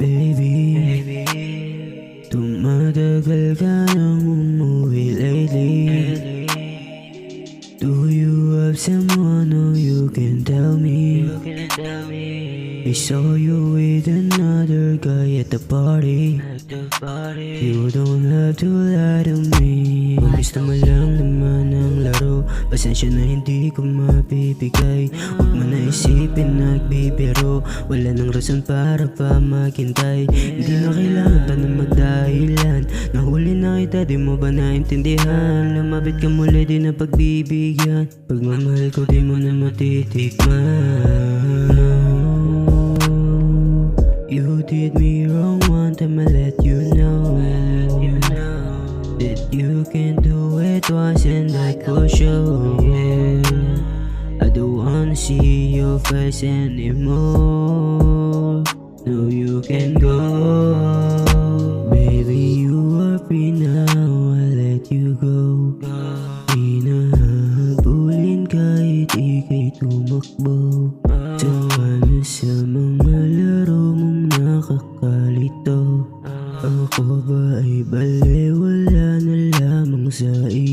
Baby, tumatagal ka nang umuwi lately. Do you have someone or you can tell me? I saw you with another guy at the party. You don't have to lie to me. Kung gusto mo lang naman ang laro. Pasensya na hindi ko mapipigay Huwag mo isipin nagbibiro Wala nang rason para pa maghintay. Hindi na kailangan pa na magdahilan Nahuli na kita di mo ba naintindihan? Lumapit ka muli di na pagbibigyan. Pagmamahal ko di mo na matitikman. You did me wrong one time I let you know. You That you can do it once and that for sure I don't wanna see your face anymore. No you can go. Baby you are free now I let you go. Hinahabulin kahit ika'y tumakbo Tawa na sa mga laro mong nakakalito. Ako ba ay bale? Wala na lamang sa iyo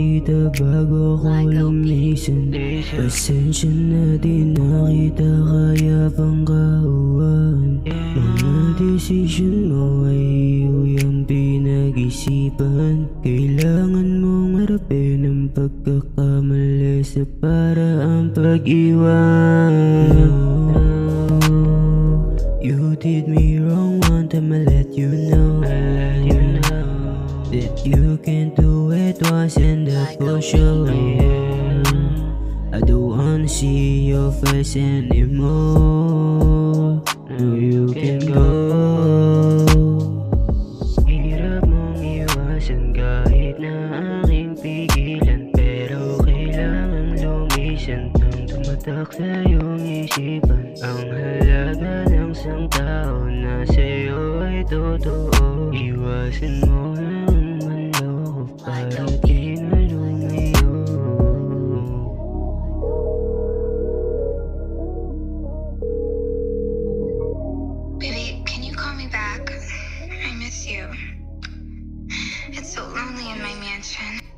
nakita bago ako lumisan Pasensya na din nakita kaya pang kauwan? Mga desisyon mo ay iyong pinag-isipan. Kailangan mong harapin ang pagkakamali sa paraang pag-iwan. You did me wrong one time I let you know. You know. That you can do it once and sure I don't wanna see your face anymore. No you can go. Hirap mong iwasan kahit na aking pigilan Pero kailangan lumisan Nang tumatak sa iyong isipan. Ang halaga ng isang tao na sa'yo ay totoo. Iwasan mo di you. It's so lonely in my mansion.